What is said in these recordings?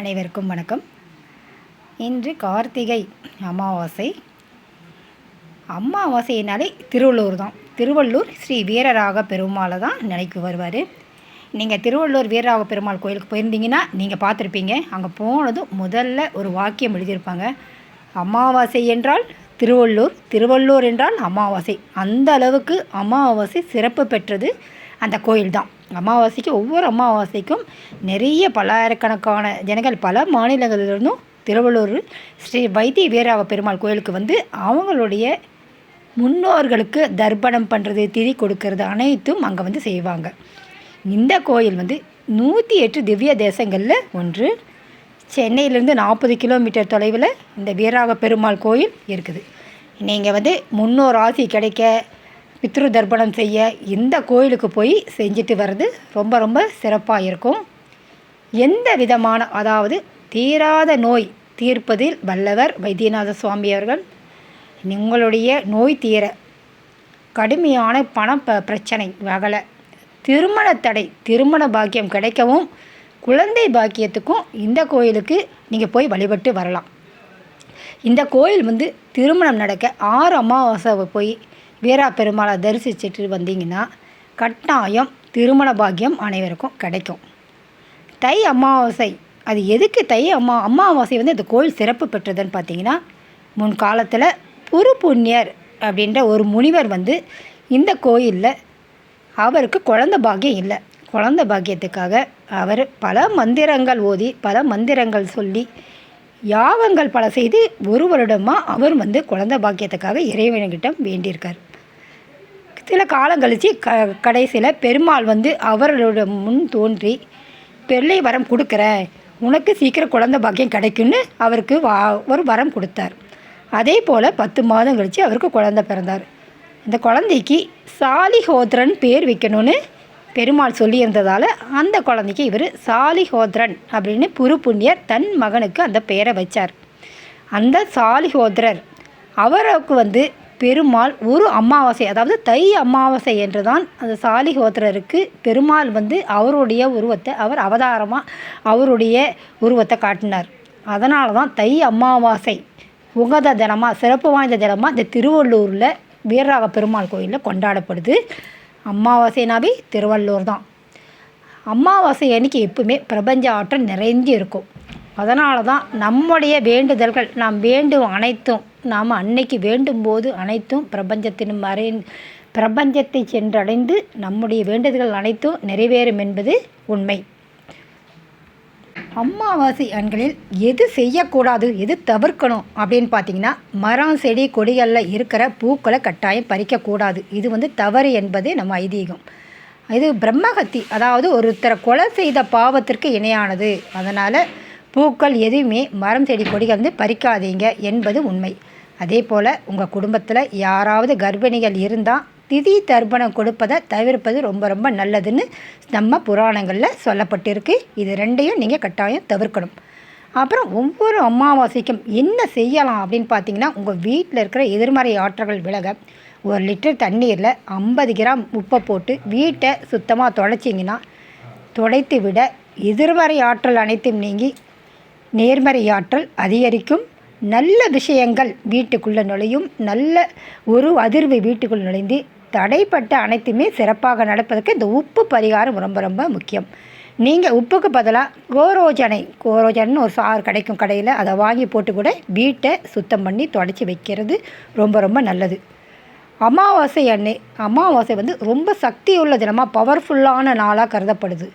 அனைவருக்கும் வணக்கம். இன்று கார்த்திகை அமாவாசை. அமாவாசைனாலே திருவள்ளூர் தான். திருவள்ளூர் ஸ்ரீ வீரராக பெருமாளை தான் நினைக்கு வருவார். நீங்கள் திருவள்ளூர் வீரராக பெருமாள் கோயிலுக்கு போயிருந்தீங்கன்னா நீங்கள் பார்த்துருப்பீங்க. அங்கே போனதும் முதல்ல ஒரு வாக்கியம் எழுதியிருப்பாங்க. அமாவாசை என்றால் திருவள்ளூர் திருவள்ளூர் என்றால் அமாவாசை. அந்த அளவுக்கு அமாவாசை சிறப்பு பெற்றது. அந்த கோயில் தான். அமாவாசைக்கு ஒவ்வொரு அமாவாசைக்கும் நிறைய பல்லாயிரக்கணக்கான ஜனங்கள் பல மாநிலங்களிலிருந்தும் திருவள்ளூர் ஸ்ரீ வைத்திய வீராவ பெருமாள் கோயிலுக்கு வந்து அவங்களுடைய முன்னோர்களுக்கு தர்ப்பணம் பண்ணுறது திதி கொடுக்கறது அனைத்தும் அங்கே வந்து செய்வாங்க. இந்த கோயில் வந்து நூற்றி எட்டு திவ்ய தேசங்களில் ஒன்று. சென்னையிலேருந்து நாற்பது கிலோமீட்டர் தொலைவில் இந்த வீராக பெருமாள் கோயில் இருக்குது. நீங்கள் வந்து முன்னோர் ஆசி கிடைக்க பித்ரு தர்ப்பணம் செய்ய இந்த கோயிலுக்கு போய் செஞ்சுட்டு வர்றது ரொம்ப ரொம்ப சிறப்பாக இருக்கும். எந்த விதமான அதாவது தீராத நோய் தீர்ப்பதில் வல்லவர் வைத்தியநாத சுவாமி அவர்கள். உங்களுடைய நோய் தீர கடுமையான பண ப பிரச்சனை அகல திருமண தடை திருமண பாக்கியம் கிடைக்கவும் குழந்தை பாக்கியத்துக்கும் இந்த கோயிலுக்கு நீங்கள் போய் வழிபட்டு வரலாம். இந்த கோயில் வந்து திருமணம் நடக்க ஆறு அமாவாசை போய் வீரா பெருமாளை தரிசிச்சுட்டு வந்தீங்கன்னா கட்டாயம் திருமண பாக்கியம் அனைவருக்கும் கிடைக்கும். தை அமாவாசை அது எதுக்கு தை அம்மா அமாவாசை வந்து இந்த கோயில் சிறப்பு பெற்றதுன்னு பார்த்தீங்கன்னா முன்காலத்தில் புரு புண்ணியர் அப்படின்ற ஒரு முனிவர் வந்து இந்த கோயிலில் அவருக்கு குழந்த பாக்கியம் இல்லை. குழந்த பாக்கியத்துக்காக அவர் பல மந்திரங்கள் ஓதி பல மந்திரங்கள் சொல்லி யாகங்கள் பல செய்து ஒரு வருடமாக அவர் வந்து குழந்த பாக்கியத்துக்காக இறைவன்கிட்ட வேண்டியிருக்கார். சில காலம் கழித்து க கடைசியில் பெருமாள் வந்து அவர்களோட முன் தோன்றி பெருளை வரம் கொடுக்குறேன். உனக்கு சீக்கிரம் குழந்த பாக்கியம் கிடைக்குன்னு அவருக்கு வா ஒரு வரம் கொடுத்தார். அதே போல் பத்து மாதம் கழித்து அவருக்கு குழந்த பிறந்தார். இந்த குழந்தைக்கு சாலிஹோத்ரன் பேர் வைக்கணும்னு பெருமாள் சொல்லியிருந்ததால் அந்த குழந்தைக்கு இவர் சாலிஹோத்ரன் அப்படின்னு புரு புண்ணியர் தன் மகனுக்கு அந்த பெயரை வச்சார். அந்த சாலிஹோத்ரர் அவருக்கு வந்து பெருமாள் ஒரு அமாவாசை அதாவது தை அமாவாசை என்று தான் அந்த சாலிஹோத்திரருக்கு பெருமாள் வந்து அவருடைய உருவத்தை அவர் அவதாரமாக அவருடைய உருவத்தை காட்டினார். அதனால தான் தை அமாவாசை உகத தினமாக சிறப்பு வாய்ந்த தினமாக இந்த திருவள்ளூரில் வீரராக பெருமாள் கோயிலில் கொண்டாடப்படுது. அமாவாசைனாவே திருவள்ளூர் தான். அமாவாசை அன்னைக்கு எப்பவுமே பிரபஞ்ச ஆற்றல் நிறைந்து இருக்கும். அதனால தான் நம்முடைய வேண்டுதல்கள் நாம் வேண்டும் அனைத்தும் நாம் அன்னைக்கு வேண்டும் போது அனைத்தும் பிரபஞ்சத்தின் மறை பிரபஞ்சத்தை சென்றடைந்து நம்முடைய வேண்டுதல்கள் அனைத்தும் நிறைவேறும் என்பது உண்மை. அமாவாசை ஆண்களில் எது செய்யக்கூடாது எது தவிர்க்கணும் அப்படின்னு பார்த்தீங்கன்னா மரம் செடி கொடிகளில் இருக்கிற பூக்களை கட்டாயம் பறிக்கக்கூடாது. இது வந்து தவறு என்பது நம்ம ஐதீகம். இது பிரம்மகத்தி அதாவது ஒருத்தரை கொலை செய்த பாவத்திற்கு இணையானது. அதனால் பூக்கள் எதுவுமே மரம் செடி கொடிகள் வந்து பறிக்காதீங்க என்பது உண்மை. அதே போல் உங்கள் குடும்பத்தில் யாராவது கர்ப்பிணிகள் இருந்தால் திதி தர்ப்பணம் கொடுப்பதை தவிர்ப்பது ரொம்ப ரொம்ப நல்லதுன்னு நம்ம புராணங்களில் சொல்லப்பட்டிருக்கு. இது ரெண்டையும் நீங்கள் கட்டாயம் தவிர்க்கணும். அப்புறம் ஒவ்வொரு அமாவாசைக்கும் என்ன செய்யலாம் அப்படின்னு பார்த்தீங்கன்னா உங்கள் வீட்டில் இருக்கிற எதிர்மறை ஆற்றல்கள் விலக ஒரு லிட்டர் தண்ணீரில் ஐம்பது கிராம் உப்பை போட்டு வீட்டை சுத்தமாக துடைச்சிங்கன்னா தொடைத்து விட எதிர்மறை ஆற்றல் அனைத்தும் நீங்கி நேர்மறை ஆற்றல் அதிகரிக்கும். நல்ல விஷயங்கள் வீட்டுக்குள்ளே நுழையும். நல்ல ஒரு அதிர்வு வீட்டுக்குள் நுழைந்து தடைப்பட்ட அனைத்துமே சிறப்பாக நடப்பதற்கு இந்த உப்பு பரிகாரம் ரொம்ப ரொம்ப முக்கியம். நீங்கள் உப்புக்கு பதிலாக கோரோஜனை கோரோஜனைன்னு ஒரு சாறு கிடைக்கும் கடையில் அதை வாங்கி போட்டு கூட வீட்டை சுத்தம் பண்ணி தொடச்சி வைக்கிறது ரொம்ப ரொம்ப நல்லது. அமாவாசை அன்னை அமாவாசை வந்து ரொம்ப சக்தி உள்ள தினமாக பவர்ஃபுல்லான நாளாக கருதப்படுது.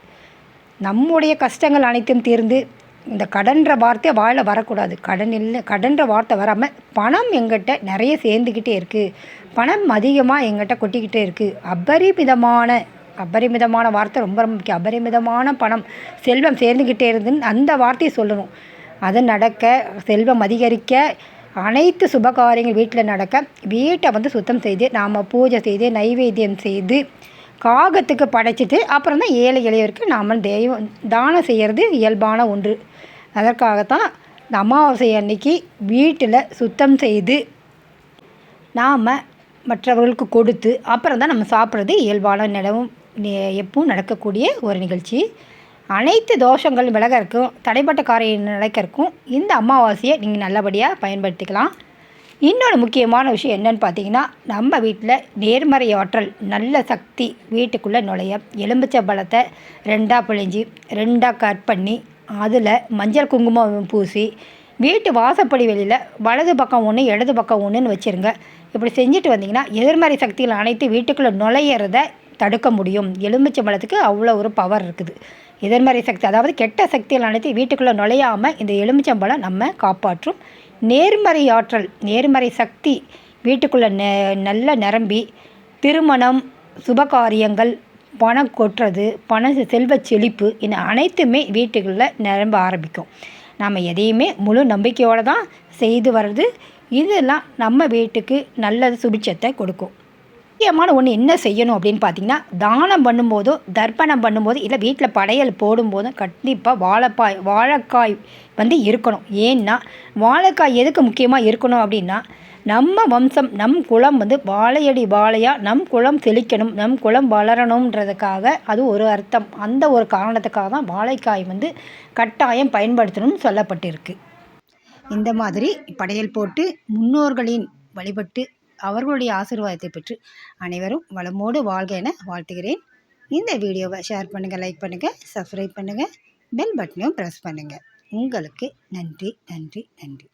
நம்முடைய கஷ்டங்கள் அனைத்தும் தீர்ந்து இந்த கடன்ற வார்த்தை வாழ வரக்கூடாது. கடன் இல்லை கடன்ற வார்த்தை வராமல் பணம் எங்கிட்ட நிறைய சேர்ந்துக்கிட்டே இருக்குது பணம் அதிகமாக எங்கிட்ட கொட்டிக்கிட்டே இருக்குது அபரிமிதமான அபரிமிதமான வார்த்தை ரொம்ப ரொம்ப முக்கியம். அபரிமிதமான பணம் செல்வம் சேர்ந்துக்கிட்டே இருந்துன்னு அந்த வார்த்தையை சொல்லணும். அது நடக்க செல்வம் அதிகரிக்க அனைத்து சுபகாரியங்கள் வீட்டில் நடக்க வீட்டை வந்து சுத்தம் செய்து நாம் பூஜை செய்து நைவேத்தியம் செய்து காகத்துக்கு படைச்சிட்டு அப்புறம் தான் ஏழை எளியவருக்கு நாம் தெய்வம் தானம் செய்கிறது இயல்பான ஒன்று. அதற்காகத்தான் இந்த அமாவாசை அன்னைக்கு வீட்டில் சுத்தம் செய்து நாம் மற்றவர்களுக்கு கொடுத்து அப்புறம் தான் நம்ம சாப்பிட்றது இயல்பான நிலவும் எப்பவும் நடக்கக்கூடிய ஒரு நிகழ்ச்சி. அனைத்து தோஷங்கள் விலகறக்கும் தடைப்பட்ட காரியம் நடக்கிறக்கும் இந்த அமாவாசையை நீங்கள் நல்லபடியாக பயன்படுத்திக்கலாம். இன்னொரு முக்கியமான விஷயம் என்னன்னு பார்த்தீங்கன்னா நம்ம வீட்டில் நேர்மறை ஆற்றல் நல்ல சக்தி வீட்டுக்குள்ளே நுழைய எலும்பிச்சை பழத்தை ரெண்டாக பிழிஞ்சு ரெண்டாக கட் பண்ணி அதில் மஞ்சள் குங்குமம் பூசி வீட்டு வாசப்படி வெளியில் வலது பக்கம் ஒன்று இடது பக்கம் ஒன்றுன்னு வச்சுருங்க. இப்படி செஞ்சுட்டு வந்தீங்கன்னா எதிர்மறை சக்திகள் அனைத்து வீட்டுக்குள்ளே நுழையிறத தடுக்க முடியும். எலுமிச்சை பழத்துக்கு அவ்வளோ ஒரு பவர் இருக்குது. எதிர்மறை சக்தி அதாவது கெட்ட சக்திகள் அனைத்து வீட்டுக்குள்ளே நுழையாமல் இந்த எலுமிச்சம்பழம் நம்ம காப்பாற்றும். நேர்மறை ஆற்றல் நேர்மறை சக்தி வீட்டுக்குள்ளே நெ நல்ல நிரம்பி திருமணம் சுபகாரியங்கள் பணம் கொட்டுறது பண செல்வ செழிப்பு இந்த அனைத்துமே வீட்டுகளில் நிரம்ப ஆரம்பிக்கும். நாம் எதையுமே முழு நம்பிக்கையோடு தான் செய்து வர்றது. இதெல்லாம் நம்ம வீட்டுக்கு நல்ல சுபிச்சத்தை கொடுக்கும். முக்கியமான ஒன்று என்ன செய்யணும் அப்படின்னு பார்த்தீங்கன்னா தானம் பண்ணும்போதோ தர்ப்பணம் பண்ணும்போது இல்லை வீட்டில் படையல் போடும்போதும் கண்டிப்பாக வாழைப்பாய் வாழைக்காய் வந்து இருக்கணும். ஏன்னா வாழைக்காய் எதுக்கு முக்கியமாக இருக்கணும் அப்படின்னா நம்ம வம்சம் நம் குலம் வந்து வாழையடி வாழையாக நம் குளம் செழிக்கணும் நம் குளம் வளரணுன்றதுக்காக அது ஒரு அர்த்தம். அந்த ஒரு காரணத்துக்காக தான் வாழைக்காய் வந்து கட்டாயம் பயன்படுத்தணும்னு சொல்லப்பட்டிருக்கு. இந்த மாதிரி படையல் போட்டு முன்னோர்களின் வழிபட்டு அவர்களுடைய ஆசீர்வாதத்தை பெற்று அனைவரும் வளமோடு வாழ்க என வாழ்த்துகிறேன். இந்த வீடியோவை ஷேர் பண்ணுங்கள் லைக் பண்ணுங்கள் சப்ஸ்கிரைப் பண்ணுங்கள் பெல் பட்டனையும் ப்ரெஸ் பண்ணுங்கள் உங்களுக்கு நன்றி நன்றி நன்றி.